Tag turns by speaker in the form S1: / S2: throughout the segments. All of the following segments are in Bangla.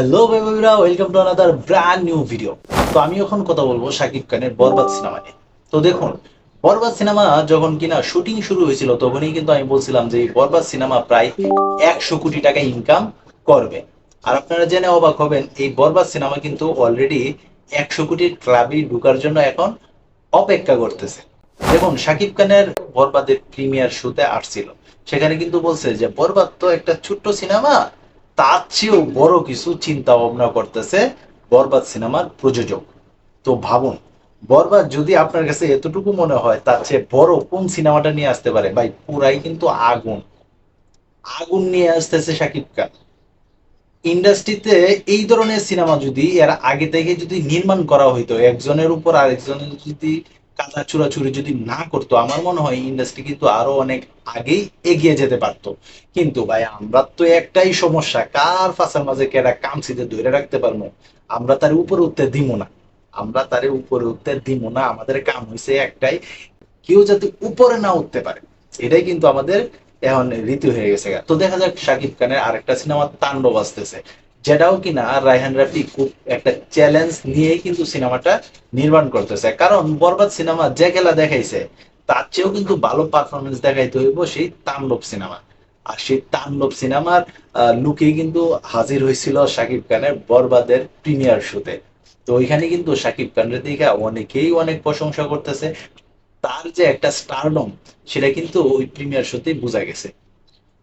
S1: Hello বেবিরা welcome to another brand new video তো আমি এখন কথা বলব শাকিব খানের বরবাদ সিনেমা নিয়ে। তো দেখুন, বরবাদ সিনেমা যখন কিনা শুটিং শুরু হয়েছিল, তখনই কিন্তু আমি বলছিলাম যে বরবাদ সিনেমা প্রায় একশো কোটি টাকা ইনকাম করবে। আর আপনারা জেনে অবাক হবেন, এই বরবাদ সিনেমা কিন্তু অলরেডি একশো কোটির ক্লাবে ঢুকার জন্য এখন অপেক্ষা করতেছে। দেখুন শাকিব খানের বরবাদের প্রিমিয়ার শোতে আসছিল। সেখানে কিন্তু বলছে যে, বরবাদ তো একটা ছোট্ট সিনেমা তার চেয়েও বড় কিছু চিন্তা ভাবনা করতেছে বরবাদ সিনেমার প্রযোজক। তো ভাবুন, বরবাদ যদি আপনার কাছে এতটুকু মনে হয়, তার চেয়ে বড় কোন সিনেমাটা নিয়ে আসতে পারে? ভাই, পুরাই কিন্তু আগুন। আগুন নিয়ে আসতেছে শাকিব খান। ইন্ডাস্ট্রিতে এই ধরনের সিনেমা যদি এর আগে থেকে যদি নির্মাণ করা হইতো, একজনের উপর আরেকজনের যদি কাদা চুরাচুরি যদি না করতো, আমার মনে হয় ইন্ডাস্ট্রি কিন্তু আরও অনেক আগেই এগিয়ে যেতে পারতো। কিন্তু ভাই, আমরা তো একটাই সমস্যা, কার ফাঁসার মাঝে কেডা কামসিতে ধরে রাখতে পারব? আমরা তার উপরে উঠতে দিব না। আমরা তার উপরে উঠতে দিব না, আমাদের কাম হয়েছে একটাই, কেউ যাতে উপরে না উঠতে পারে। এটাই কিন্তু আমাদের এখন রীতি হয়ে গেছে তো দেখা যাক, শাকিব খানের আরেকটা সিনেমা তাণ্ডব আসতেছে। যেটাও কিনা রায়হান রাফি খুব একটা চ্যালেঞ্জ নিয়েই কিন্তু সিনেমাটা নির্মাণ করতেছে। কারণ বরবাদ সিনেমা যে খেলা দেখাইছে, তার চেয়েও কিন্তু ভালো পারফরমেন্স দেখাইতে হইব সেই তাণ্ডব সিনেমা। আর সেই তাণ্ডব সিনেমার লুকে কিন্তু হাজির হয়েছিল শাকিব খানের বরবাদের প্রিমিয়ার শোতে তো ওইখানে কিন্তু শাকিব খানের দিকে অনেকেই অনেক প্রশংসা করতেছে। তার যে একটা স্টারডম সেটা কিন্তু ওই প্রিমিয়ার শোতেই বোঝা গেছে।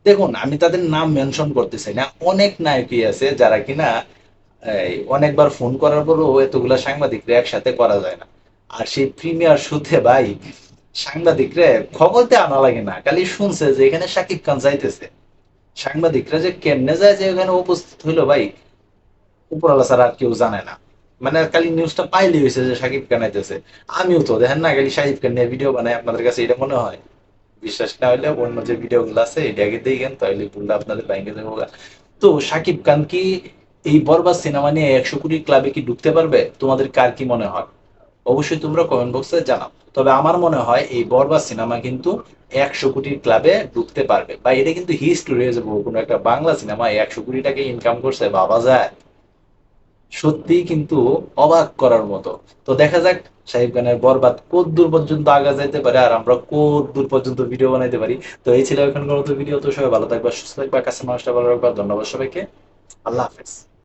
S1: দেখুন, আমি তাদের নাম মেনশন করতে চাই না। অনেক নায়কই আছে যারা কিনা অনেকবার ফোন করার পরও এতগুলা সাংবাদিকরা একসাথে করা যায় না। আর সেই প্রিমিয়ার শোতে ভাই, সাংবাদিকরা খবরতে আনা লাগে না। খালি শুনছে যে এখানে শাকিব খান যাইতেছে। সাংবাদিকরা যে কেমনে যায় যে ওখানে উপস্থিত হইল ভাই, উপরওয়ালা ছাড়া আর কেউ জানে না। মানে খালি নিউজটা পাইলে হয়েছে যে শাকিব খান আইতেছে। আমিও তো দেখেন না, খালি শাকিব খান নিয়ে ভিডিও বানাই, আপনাদের কাছে এটা মনে হয়? বিশ্বাস না হলে অন্য যে আছে দেখেন, তাহলে ভুলটা আপনাদের ব্যাংকে তো শাকিব খান কি এই সিনেমা নিয়ে একশো কোটি ক্লাবে কি ঢুকতে পারবে? তোমাদের কার কি মনে হয়? অবশ্যই তোমরা কমেন্ট বক্সে জানাও। তবে আমার মনে হয় এই বরবাদ সিনেমা কিন্তু একশো কোটির ক্লাবে ঢুকতে পারবে। বা এটা কিন্তু হিস্ট্রি হয়ে যাব, কোনো একটা বাংলা সিনেমা একশো কোটি টাকা ইনকাম করছে বাবা যায়। সত্যিই কিন্তু অবাক করার মতো। তো দেখা যাক, সাহিব খানের বরবাদ কত দূর পর্যন্ত আগা যাইতে পারে আর আমরা কত দূর পর্যন্ত ভিডিও বানাইতে পারি। তো এই ছিল মতো ভিডিও তো সবাই ভালো থাকবে, সুস্থ থাকবা, কাছে মানুষটা ভালো রাখবা। ধন্যবাদ সবাইকে। আল্লাহ হাফেজ।